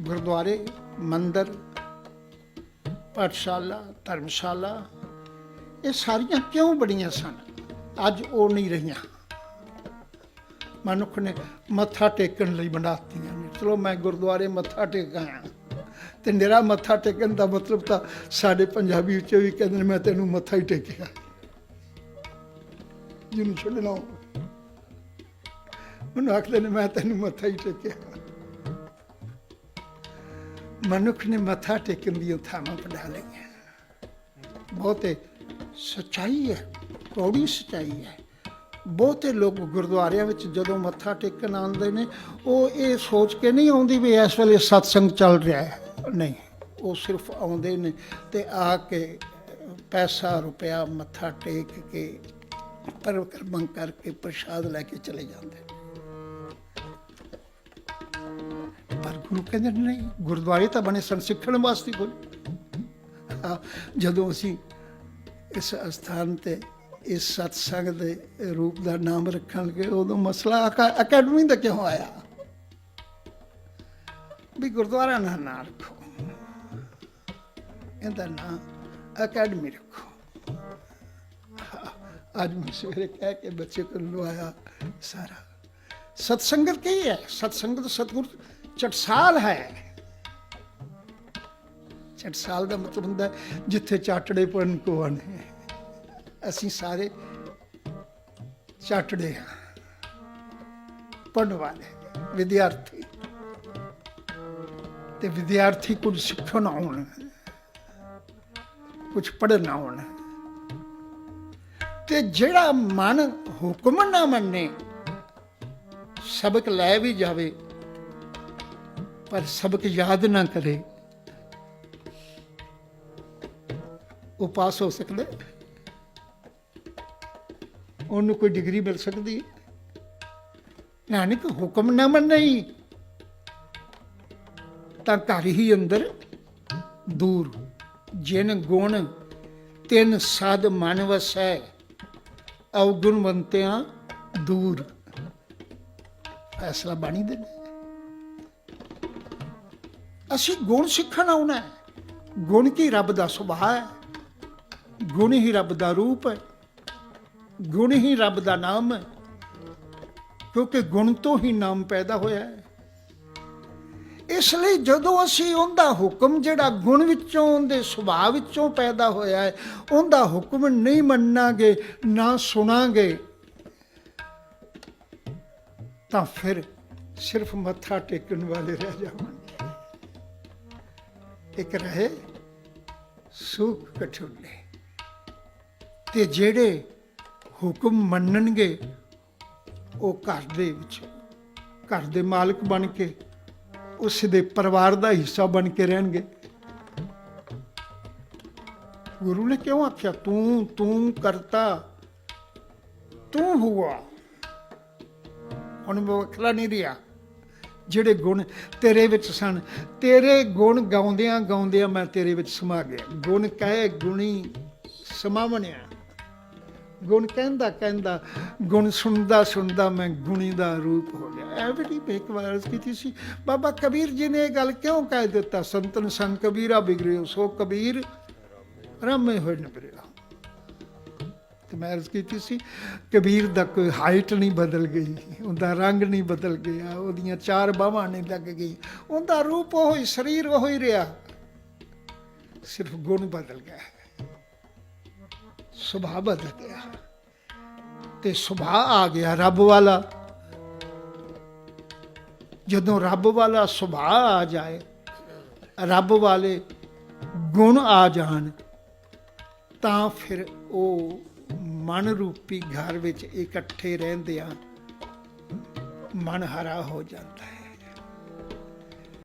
ਗੁਰਦੁਆਰੇ, ਮੰਦਰ, ਪਾਠਸ਼ਾਲਾ, ਧਰਮਸ਼ਾਲਾ, ਇਹ ਸਾਰੀਆਂ ਕਿਉਂ ਬੜੀਆਂ ਸਨ? ਅੱਜ ਉਹ ਨਹੀਂ ਰਹੀਆਂ। ਮਨੁੱਖ ਨੇ ਮੱਥਾ ਟੇਕਣ ਲਈ ਬਣਾਤੀਆਂ ਨੇ। ਚਲੋ ਮੈਂ ਗੁਰਦੁਆਰੇ ਮੱਥਾ ਟੇਕ ਆਇਆ। ਤੇ ਮੇਰਾ ਮੱਥਾ ਟੇਕਣ ਦਾ ਮਤਲਬ ਤਾਂ ਸਾਡੇ ਪੰਜਾਬੀ ਵਿੱਚ ਵੀ ਕਹਿੰਦੇ ਨੇ, ਮੈਂ ਤੈਨੂੰ ਮੱਥਾ ਹੀ ਟੇਕਿਆ। ਜਿਹਨੂੰ ਛੱਡਣਾ ਹੋਵੇ। ਉਹਨੂੰ ਆਖਦੇ ਨੇ, ਮੈਂ ਤੈਨੂੰ ਮੱਥਾ ਹੀ ਟੇਕਿਆ। ਮਨੁੱਖ ਨੇ ਮੱਥਾ ਟੇਕਣ ਦੀਆਂ ਥਾਵਾਂ ਬਣਾ ਲਈਆਂ। ਬਹੁਤੇ ਸਚਾਈ ਹੈ, ਕੌੜੀ ਸਚਾਈ ਹੈ। ਬਹੁਤੇ ਲੋਕ ਗੁਰਦੁਆਰਿਆਂ ਵਿੱਚ ਜਦੋਂ ਮੱਥਾ ਟੇਕਣ ਆਉਂਦੇ ਨੇ, ਉਹ ਇਹ ਸੋਚ ਕੇ ਨਹੀਂ ਆਉਂਦੀ ਵੀ ਇਸ ਵੇਲੇ ਸਤਸੰਗ ਚੱਲ ਰਿਹਾ ਹੈ। ਨਹੀਂ, ਉਹ ਸਿਰਫ ਆਉਂਦੇ ਨੇ ਤੇ ਆ ਕੇ ਪੈਸਾ, ਰੁਪਇਆ ਮੱਥਾ ਟੇਕ ਕੇ ਪਰਿਕਰਮਾ ਕਰਕੇ ਪ੍ਰਸ਼ਾਦ ਲੈ ਕੇ ਚਲੇ ਜਾਂਦੇ ਗੁਰੂ ਕਹਿੰਦੇ ਨਹੀਂ, ਗੁਰਦੁਆਰੇ ਤਾਂ ਬਣੇ ਸਨ ਸਿੱਖਣ ਵਾਸਤੇ ਕੋਈ ਜਦੋਂ ਅਸੀਂ ਇਸ ਅਸਥਾਨ ਤੇ, ਇਸ ਸਤਸੰਗ ਦੇ ਰੂਪ ਦਾ ਨਾਮ ਰੱਖਣ ਲੱਗੇ ਉਦੋਂ ਮਸਲਾ ਅਕੈਡਮੀ ਦਾ ਕਿਉਂ ਆਇਆ? ਵੀ ਗੁਰਦੁਆਰਾ ਨਾ ਨਾ ਰੱਖੋ। ਇਹਦਾ ਨਾਂ ਅਕੈਡਮੀ ਰੱਖੋ। ਅੱਜ ਮੈਂ ਸਵੇਰੇ ਕਹਿ ਕੇ ਬੱਚੇ ਕੋਲ ਲਵਾਇਆ ਸਾਰਾ। ਸਤਸੰਗਤ ਕੀ ਹੈ? ਸਤਸੰਗਤ ਸਤਗੁਰ ਚਟਸਾਲ ਹੈ। ਚਟਸਾਲ ਦਾ ਮਤਲਬ ਹੁੰਦਾ ਜਿੱਥੇ ਚਾਟੜੇ ਪੜਨ ਕੋ ਆਨੇ ਅਸੀਂ ਸਾਰੇ ਚਾਟੜੇ ਹਾਂ। ਪੜਨ ਵਾਲੇ ਵਿਦਿਆਰਥੀ। ਤੇ ਵਿਦਿਆਰਥੀ ਕੁਝ ਸਿੱਖਣ ਆਉਣ। ਕੁਝ ਪੜਨ ਆਉਣ। ਤੇ ਜਿਹੜਾ ਮਨ ਹੁਕਮ ਨਾ ਮੰਨੇ, ਸਬਕ ਲੈ ਵੀ ਜਾਵੇ ਪਰ ਸਬਕ ਯਾਦ ਨਾ ਕਰੇ। ਉਹ ਪਾਸ ਹੋ ਸਕਦਾ ਉਹਨੂੰ ਕੋਈ ਡਿਗਰੀ ਮਿਲ ਸਕਦੀ ਨਾਨਕ ਹੁਕਮ ਨਾ ਮੰਨਈ। ਤਾਂ ਘਰ ਹੀ ਅੰਦਰ ਦੂਰ। ਜਿਨ ਗੁਣ ਤਿੰਨ ਸਾਧ ਮਨ ਵਸੈ ਅਵਗੁਣਵੰਤਿਆਂ ਦੂਰ। ਫੈਸਲਾ ਬਾਣੀ ਦੇ। ਨੇ ਅਸੀਂ ਗੁਣ ਸਿੱਖਣ ਆਉਣਾ ਹੈ। ਗੁਣ ਕੀ ਰੱਬ ਦਾ ਸੁਭਾਅ ਹੈ? ਗੁਣ ਹੀ ਰੱਬ ਦਾ ਰੂਪ ਹੈ। ਗੁਣ ਹੀ ਰੱਬ ਦਾ ਨਾਮ ਹੈ। ਕਿਉਂਕਿ ਗੁਣ ਤੋਂ ਹੀ ਨਾਮ ਪੈਦਾ ਹੋਇਆ ਹੈ। ਇਸ ਲਈ ਜਦੋਂ ਅਸੀਂ ਉਹਦਾ ਹੁਕਮ ਜਿਹੜਾ ਗੁਣ ਵਿੱਚੋਂ, ਉਹਦੇ ਸੁਭਾਅ ਵਿੱਚੋਂ ਪੈਦਾ ਹੋਇਆ ਹੈ, ਉਹਦਾ ਹੁਕਮ ਨਹੀਂ ਮੰਨਾਂਗੇ, ਨਾ ਸੁਣਾਂਗੇ, ਤਾਂ ਫਿਰ ਸਿਰਫ ਮੱਥਾ ਟੇਕਣ ਵਾਲੇ ਰਹਿ ਜਾਵਾਂਗੇ। ਇੱਕ ਰਹੇ ਸੁਖ ਕਠੁੱਲੇ। ਤੇ ਜਿਹੜੇ ਹੁਕਮ ਮੰਨਣਗੇ, ਉਹ ਘਰ ਦੇ ਵਿੱਚ, ਘਰ ਦੇ ਮਾਲਕ ਬਣ ਕੇ, ਉਸ ਦੇ ਪਰਿਵਾਰ ਦਾ ਹਿੱਸਾ ਬਣ ਕੇ ਰਹਿਣਗੇ। ਗੁਰੂ ਨੇ ਕਿਉਂ ਆਖਿਆ, ਤੂੰ ਤੂੰ ਕਰਤਾ, ਤੂੰ ਹੁਆ? ਹੁਣ ਵੱਖਰਾ ਨਹੀਂ ਰਿਹਾ। ਜਿਹੜੇ ਗੁਣ ਤੇਰੇ ਵਿੱਚ ਸਨ। ਤੇਰੇ ਗੁਣ ਗਾਉਂਦਿਆਂ ਗਾਉਂਦਿਆਂ ਮੈਂ ਤੇਰੇ ਵਿੱਚ ਸਮਾ ਗਿਆ। ਗੁਣ ਕਹੇ ਗੁਣੀ ਸਮਾਵਣਿਆ। ਗੁਣ ਕਹਿੰਦਾ ਕਹਿੰਦਾ, ਗੁਣ ਸੁਣਦਾ ਸੁਣਦਾ ਮੈਂ ਗੁਣੀ ਦਾ ਰੂਪ ਹੋ ਗਿਆ। ਐਵਰੀ ਇੱਕ ਵਾਰ ਅਰਜ਼ ਕੀਤੀ ਸੀ। ਬਾਬਾ ਕਬੀਰ ਜੀ ਨੇ ਇਹ ਗੱਲ ਕਿਉਂ ਕਹਿ ਦਿੱਤਾ? ਸੰਤਨ ਸੰਗ ਕਬੀਰਾ ਬਿਗੜਿਓ ਸੋ ਕਬੀਰ ਰਾਮੇ ਹੋਏ ਨ ਬਿਰਿਆ ਤੇ ਮੈਂ ਅਰਜ਼ ਕੀਤੀ ਸੀ ਕਬੀਰ ਦਾ ਕੋਈ ਹਾਈਟ ਨਹੀਂ ਬਦਲ ਗਈ, ਉਹਦਾ ਰੰਗ ਨਹੀਂ ਬਦਲ ਗਿਆ, ਉਹਦੀਆਂ ਚਾਰ ਬਾਹਾਂ ਨਹੀਂ ਲੱਗ ਗਈ, ਉਹਦਾ ਰੂਪ ਉਹ ਹੀ, ਸਰੀਰ ਉਹ ਹੀ ਰਿਹਾ। ਸਿਰਫ ਗੁਣ ਬਦਲ ਗਿਆ। ਸੁਭਾਅ ਬਦਲ ਗਿਆ। ਤੇ ਸੁਭਾਅ ਆ ਗਿਆ ਰੱਬ ਵਾਲਾ। ਜਦੋਂ ਰੱਬ ਵਾਲਾ ਸੁਭਾਅ ਆ ਜਾਏ, ਰੱਬ ਵਾਲੇ ਗੁਣ ਆ ਜਾਣ, ਤਾਂ ਫਿਰ ਉਹ ਮਨ ਰੂਪੀ ਘਰ ਵਿੱਚ ਇਕੱਠੇ ਰਹਿੰਦੇ ਆ ਮਨ ਹਰਾ ਹੋ ਜਾਂਦਾ ਹੈ।